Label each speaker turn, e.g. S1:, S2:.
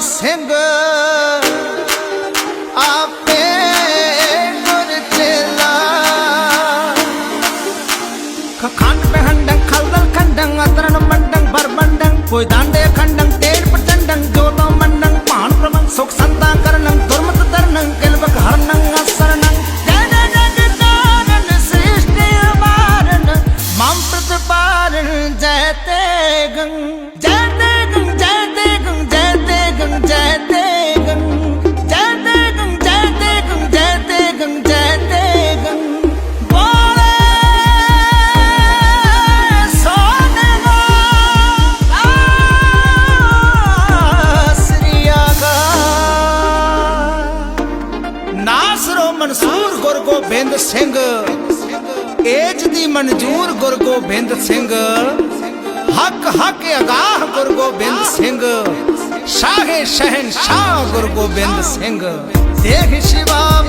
S1: ਸਿੰਘ। ਆਪੇ ਗੁਰ ਚੇਲਾ। ਖੰਡ ਪਹਿੰਡੰ ਖਲਦਲ ਖੰਡੰ ਅਤਰਨ ਮੰਡੰ ਬਰਬੰਡੰ ਕੋਈ ਦਾੰਡੇ ਖੰਡੰ ਤੇੜ ਪ੍ਰਚੰਡੰ ਜੋਤੋ ਮੰਡੰ ਭਾਨ ਪ੍ਰਮੰ ਸੁਖ ਸੰਤਾ ਕਰਨੰ ਦੁਰਮਤ ਤਰਨੰ ਕਿਲਵਕ ਹਰਨੰ ਅਸਰਨੰ। ਜੈ ਜੈ ਜਗ ਕਾਰਨ ਸ੍ਰਿਸ਼ਟਿ ਅਮਾਰਨ ਮਮ ਪ੍ਰਤਪਾਰਨ ਜੈ ਤੇਗੰ। ਜੈ ਗੁਰ ਗੋਬਿੰਦ ਸਿੰਘ। ਏਜ ਦੀ ਮਨਜੂਰ ਗੁਰ ਗੋਬਿੰਦ ਸਿੰਘ। ਹੱਕ ਹੱਕ ਅਗਾਹ ਗੁਰ ਗੋਬਿੰਦ ਸਿੰਘ। ਸ਼ਾਹੇ ਸ਼ਹਿਨ ਸ਼ਾਹ ਗੁਰ ਗੋਬਿੰਦ ਸਿੰਘ। ਦੇਖ ਸ਼ਿਵਾ